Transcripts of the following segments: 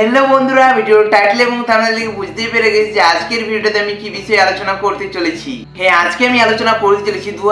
Hello বন্ধুরা, ভিডিওর title এবং থাম্বনেল দেখে বুঝতেই পেরে গেছি যে আজকের ভিডিওটাতে আমি কি বিষয়ে আলোচনা করতে চলেছি। হ্যাঁ আজকে আমি আলোচনা করতে চলেছি দু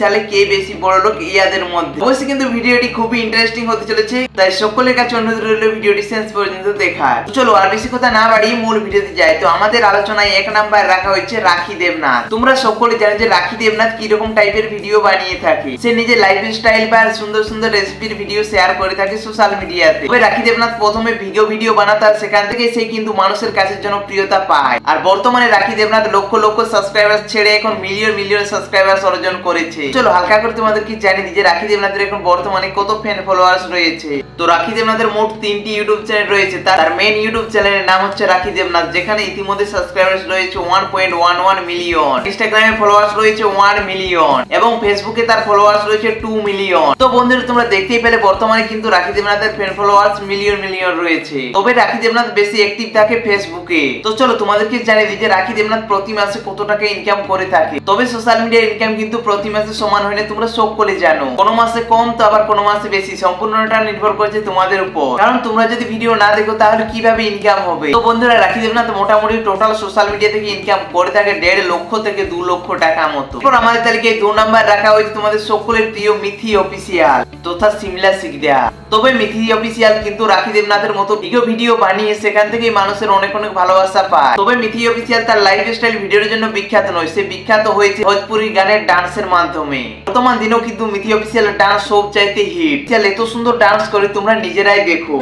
সালে কে বেশি বড় লোক ইয়াদের মধ্যে। অবশ্যই কিন্তু ভিডিওটি খুবই ইন্টারেস্টিং হতে চলেছে, তাই সকলের কাছে অনুরোধ রইল ভিডিওটি শেষ পর্যন্ত দেখার। চলো, আর বেশি কথা না বাড়িয়ে মূল ভিডিওতে যাই। তো আমাদের আলোচনায় এক নাম্বার রাখা হয়েছে রাখি দেবনাথ। তোমরা সকলে জানো যে রাখি দেবনাথ কি রকম টাইপের ভিডিও বানিয়ে থাকে। সে নিজের লাইফ স্টাইল বা সুন্দর সুন্দর রেসিপির ভিডিও শেয়ার করে থাকে সোশ্যাল মিডিয়াতে তবে রাখি দেবনাথ প্রথমে ভিডিও ভিডিও বানাতো আর সেখান থেকে সে কিন্তু মানুষের কাছে জনপ্রিয়তা পায়। আর বর্তমানে রাখি দেবনাথ লক্ষ লক্ষ সাবস্ক্রাইবার ছেড়ে এখন মিলিয়ন মিলিয়ন সাবস্ক্রাইবার অর্জন করেছে। চলো, হালকা করে তোমাদের কি জানি যে রাখি দেবনাথের এখন বর্তমানে কত ফ্যান ফলোয়ার্স রয়েছে। তো রাখি দেবনাথের মোট তিনটি ইউটিউব চ্যানেল রয়েছে। তার মেন ইউটিউব চ্যানেলের নাম হচ্ছে রাখি দেবনাথ, যেখানে ইতিমধ্যে সাবস্ক্রাইবার্স রয়েছে one point one one million ইনস্টাগ্রামে ফলোয়ার্স রয়েছে ওয়ান মিলিয়ন এবং ফেসবুকে তার ফলোয়ার্স রয়েছে টু মিলিয়ন তো বন্ধুরা, তোমরা দেখতেই পেলে বর্তমানে কিন্তু রাখি দেবনাথের ফ্যান ফলোয়ার্স মিলিয়ন মিলিয়ন রয়েছে। তবে রাখি দেবনাথ বেশি অ্যাক্টিভ থাকে ফেসবুকে তো চলো তোমাদেরকে জানিয়ে দিই যে রাখি দেবনাথ প্রতি মাসে কত টাকা ইনকাম করে থাকে। তবে সোশ্যাল মিডিয়ার ইনকাম কিন্তু প্রতি মাসে সমান হয় না, তোমরা সকলে জানো। কোনো মাসে কম, তো আবার কোনো মাসে বেশি। সম্পূর্ণটা নির্ভর করছে তোমাদের উপর। কারণ তোমরা যদি ভিডিও না দেখো, তাহলে কীভাবে ইনকাম হবে? তো বন্ধুরা, রাখি দেবনাথ মোটামুটি টোটাল সোশ্যাল মিডিয়া থেকে ইনকাম করে থাকে দেড় লক্ষ থেকে দু লক্ষ টাকা মতো। এরপর আমাদের তালিকায় দু নাম্বার রাখা হয়েছে তোমাদের সকলের প্রিয় মিথি অফিসিয়াল তথা সিমলা সিগদা তবে মিথি অফিসিয়াল কিন্তু রাখি দেবনাথের মতো ভিডিও ভিডিও বানিয়ে সেখান থেকে মানুষের অনেক অনেক ভালোবাসা পায়। তবে মিথি অফিসিয়াল তার লাইফ স্টাইল ভিডিওর জন্য বিখ্যাত নয়, সে বিখ্যাত হয়েছে ভোজপুরি গানের ডান্সের মাধ্যমে। বর্তমান দিনেও কিন্তু মিথি অফিসিয়াল ডান্স সব চাইতে হিট এত সুন্দর ডান্স করে তোমরা নিজেরাই দেখো।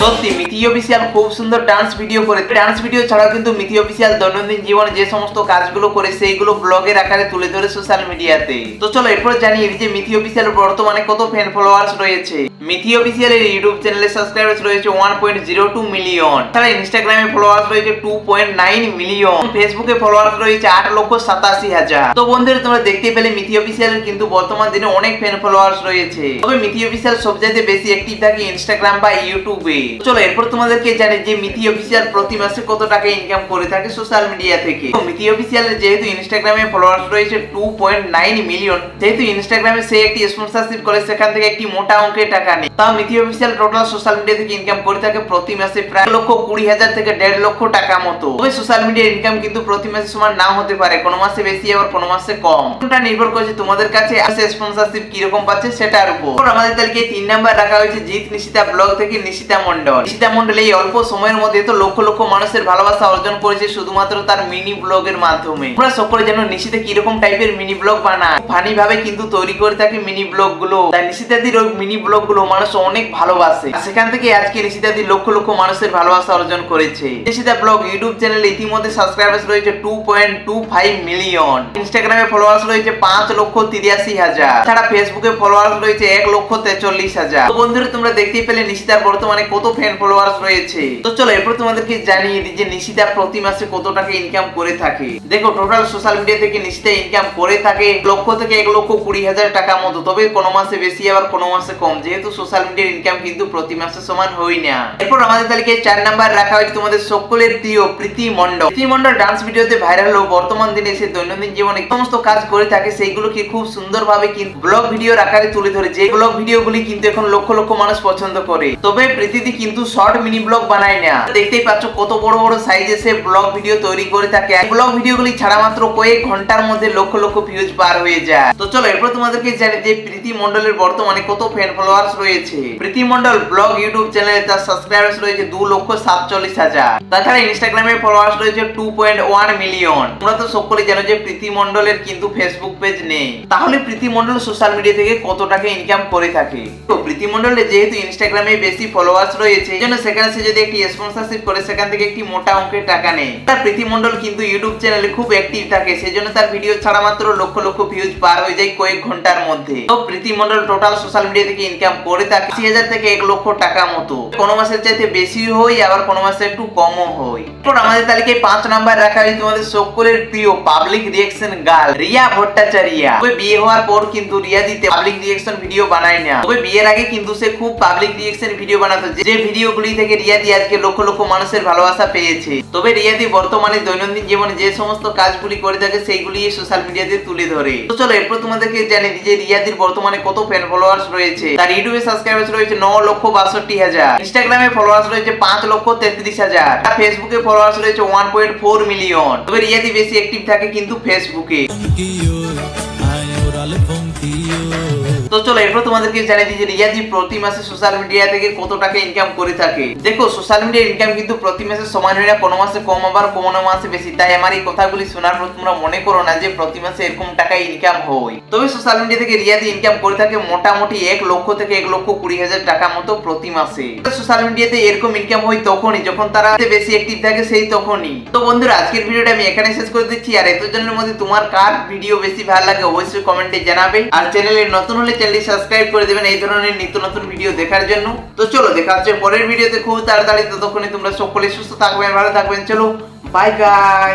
সত্যি, মিথি অফিসিয়াল খুব সুন্দর ডান্স ভিডিও করে ডান্স ভিডিও ছাড়াও কিন্তু মিথি অফিসিয়াল দৈনন্দিন জীবনে যে সমস্ত কাজগুলো করে, সেইগুলো ব্লগের আকারে তুলে ধরে সোশ্যাল মিডিয়াতে তো। চলো, এরপর জানিয়ে যে মিথি অফিসিয়াল বর্তমানে কত ফ্যান ফলোয়ার্স রয়েছে। মিথি অফিসিয়াল এর ইউটিউব চ্যানেলে সাবস্ক্রাইবার্স রয়েছে one point zero two million তারা ইনস্টাগ্রামে ফলোয়ার্স রয়েছে টু পয়েন্ট নাইন মিলিয়ন ফেসবুকে ফলোয়ার্স রয়েছে আট লক্ষ সাতাশি হাজার। তো বন্ধুরা, তোমরা দেখতে পেলে মিথি অফিসিয়াল কিন্তু বর্তমান দিনে অনেক ফ্যান ফলোয়ার্স রয়েছে। তবে মিথি অফিসিয়াল সবচাইতে বেশি অ্যাক্টিভ থাকে ইনস্টাগ্রাম বা ইউটিউবে চলো, এরপর তোমাদেরকে জানি যে মিথি অফিসিয়াল প্রতি মাসে কত টাকা ইনকাম করে থাকে সোশ্যাল মিডিয়া থেকে। মিথি অফিসিয়াল যেহেতু ইনস্টাগ্রামে ফলোয়ার্স রয়েছে টু পয়েন্ট নাইন মিলিয়ন যেহেতু ইনস্টাগ্রামে সে একটি স্পন্সরশিপ করে, সেখান থেকে একটি মোটা অঙ্কের টাকা নেই তাও Mithi official total social media থেকে ইনকাম করে থাকে প্রতি মাসে প্রায় লক্ষ কুড়ি হাজার থেকে দেড় লক্ষ টাকা মতো। তবে সোশ্যাল মিডিয়া ইনকাম কিন্তু প্রতি মাসে সমান নাও হতে পারে, কোনো মাসে বেশি আবার কোনো মাসে কম। এটা নির্ভর করছে তোমাদের কাছে স্পন্সরশিপ কীরকম পাচ্ছে সেটার উপর। আমাদের তালিকায় তিন নাম্বার রাখা হয়েছে জিৎ, নিশিতা ব্লগ থেকে নিশিতা মন্ডল নিশিতা মন্ডল, এই অল্প সময়ের মধ্যে তো লক্ষ লক্ষ মানুষের ভালোবাসা অর্জন করেছে শুধুমাত্র তার মিনি ব্লগের মাধ্যমে। তোমরা সকলে জানো নিশিতা কীরকম টাইপের মিনি ব্লগ বানায় ফানি ভাবে কিন্তু তৈরি করে থাকে মিনি ব্লগগুলো তাই নিশিতাদির ওই মিনি ব্লগগুলো মানুষ অনেক ভালোবাসে। সেখান থেকে আজকে নিশিতাদি লক্ষ লক্ষ মানুষের ভালোবাসা অর্জন করেছে। নিশিতা ব্লগ ইউটিউব চ্যানেলে ইতিমধ্যে সাবস্ক্রাইবার্স রয়েছে two point two five million ইনস্টাগ্রামে ফলোয়ার্স রয়েছে পাঁচ লক্ষ তিরাশি হাজার। ছাড়া ফেসবুকে ফলোয়ার্স রয়েছে এক লক্ষ তেচল্লিশ হাজার। বন্ধুরা, তোমরা দেখতেই পেলে নিশিতার বর্তমানে কত ফ্যান ফলোয়ার্স রয়েছে। তো চলো, এরপর তোমাদেরকে জানিয়ে দিই যে নিশিতা প্রতি মাসে কত টাকা ইনকাম করে থাকে। দেখো টোটাল সোশ্যাল মিডিয়া থেকে নিশিতা ইনকাম করে থাকে লক্ষ থেকে এক লক্ষ কুড়ি হাজার টাকা মতো। তবে কোনো মাসে বেশি আবার কোনো মাসে কম। যেহেতু সোশ্যাল মিডিয়ার ইনকাম কিন্তু প্রতি মাসে সমান হই না। এরপর আমাদের তালিকায় চার নাম্বার রাখা হয়েছে তোমাদের সকলের প্রিয় প্রীতি মণ্ডল। প্রীতি মণ্ডল ডান্স ভিডিওতে ভাইরাল হলো। বর্তমান দিনে সে দৈনন্দিন জীবনে সমস্ত কাজ করে থাকে, সেইগুলোকে খুব সুন্দরভাবে কিন্তু ব্লগ ভিডিওর আকারে তুলে ধরে যে ব্লগ ভিডিওগুলি কিন্তু এখন লক্ষ লক্ষ মানুষ পছন্দ করে। তবে প্রীতিদি কিন্তু শর্ট মিনি ব্লগ বানায় না। দেখতেই পাচ্ছ কত বড় বড় সাইজে সে ব্লগ ভিডিও তৈরি করে থাকে। ব্লগ ভিডিওগুলি ছাড়া মাত্র কয়েক ঘণ্টার মধ্যে লক্ষ লক্ষ ভিউজ পার হয়ে যায়। তো চলো, এরপর তোমাদেরকে জানি যে প্রীতি মন্ডলের বর্তমানে কত ফ্যান ফলোয়ার্স রয়েছে। প্রীতি মণ্ডল ব্লগ ইউটিউব চ্যানেলে তার সাবস্ক্রাইবার্স রয়েছে দু লক্ষ সাতচল্লিশ হাজার। তাছাড়া ইনস্টাগ্রামে ফলোয়ার্স রয়েছে টু পয়েন্ট ওয়ান মিলিয়ন তোমরা তো সকলে জানো যে প্রীতি মণ্ডলের কিন্তু ফেসবুক পেজ নেই। তাহলে প্রীতি মণ্ডল সোশ্যাল মিডিয়া থেকে কত টাকা ইনকাম করে থাকে? তো প্রীতি মণ্ডলের যেহেতু ইনস্টাগ্রামে বেশি ফলোয়ার্স রয়েছে। এই জন্য সেখানে সে যদি একটি স্পন্সরশিপ করে, সেখান থেকে একটি মোটা অঙ্কের টাকা নেই তার প্রীতি মণ্ডল কিন্তু ইউটিউব চ্যানেলে খুব অ্যাক্টিভ থাকে, সেই জন্য তার ভিডিও ছাড়া মাত্র লক্ষ লক্ষ ভিউজ পার হয়ে যায় কয়েক ঘণ্টার মধ্যে। তো Priti Mondal total social media থেকে ইনকাম করে থাকে আশি হাজার থেকে এক লক্ষ টাকা মতো। কোনো মাসের চাইতে বেশি হই, আবার কোনো মাসে একটু কমও হই। এরপর আমাদের তালিকায় পাঁচ নাম্বার রাখা হয়েছে তোমাদের সকলের প্রিয় public reaction girl Riya Bhattacharya. তবে বিয়ে হওয়ার পর কিন্তু রিয়া দিতে পাবলিক রিয়েকশন ভিডিও বানায় না। তবে বিয়ের আগে কিন্তু সে খুব পাবলিক রিয়েকশন ভিডিও বানাতো যে ভিডিওগুলি থেকে রিয়াদি আজকে লক্ষ লক্ষ মানুষের ভালোবাসা পেয়েছে, তবে রিয়াদি বর্তমানে দৈনন্দিন জীবনে যে সমস্ত কাজগুলি করে থাকে সেইগুলি সোশ্যাল মিডিয়াতে তুলে ধরে। তো চলো, এরপর তোমাদেরকে দিই যে রিয়াদির বর্তমানে কত ফ্যান ফলোয়ার্স রয়েছে। তার ইউটিউবে সাবস্ক্রাইবার্স রয়েছে ন লক্ষ বাষট্টি হাজার। ইনস্টাগ্রামে ফলোয়ার্স রয়েছে পাঁচ লক্ষ তেত্রিশ হাজার। আর ফেসবুকে ফলোয়ার্স রয়েছে ওয়ান পয়েন্ট ফোর মিলিয়ন তবে রিয়াদি বেশি অ্যাক্টিভ থাকে কিন্তু ফেসবুকে এরপর তোমাদেরকে জানিয়ে দিই যে রিয়াজি প্রতি মাসে সোশ্যাল মিডিয়া থেকে কত টাকা ইনকাম করে থাকে। দেখো সোশ্যাল মিডিয়া ইনকাম কিন্তু প্রতি মাসে সমান হয় না, কোনো মাসে কম আবার কোনো মাসে বেশি। তাই আমার এই কথাগুলি শোনার পর তোমরা মনে করো না যে প্রতি মাসে এরকম টাকা ইনকাম হয়। তবে সোশ্যাল মিডিয়া থেকে রিয়াজি ইনকাম করে থাকে মোটামুটি এক লক্ষ থেকে এক লক্ষ কুড়ি হাজার টাকা মতো প্রতি মাসে। সোশ্যাল মিডিয়াতে এরকম ইনকাম হয় তখনই, যখন তারা বেশি অ্যাক্টিভ থাকে সেই তখনই। তো বন্ধুরা, আজকের ভিডিওটা আমি এখানে শেষ করে দিচ্ছি। আর এতজনের মধ্যে তোমার কার ভিডিও বেশি ভালো লাগে অবশ্যই কমেন্টে জানাবে। আর চ্যানেলে নতুন হলে চ্যানেলটি সাবস্ক্রাইব করে দেবেন এই ধরনের নিত্য নতুন ভিডিও দেখার জন্য। তো চলো, দেখা হচ্ছে পরের ভিডিওতে খুব তাড়াতাড়ি। ততক্ষণে তোমরা সকলে সুস্থ থাকবেন, ভালো থাকবেন। চলো বাই বাই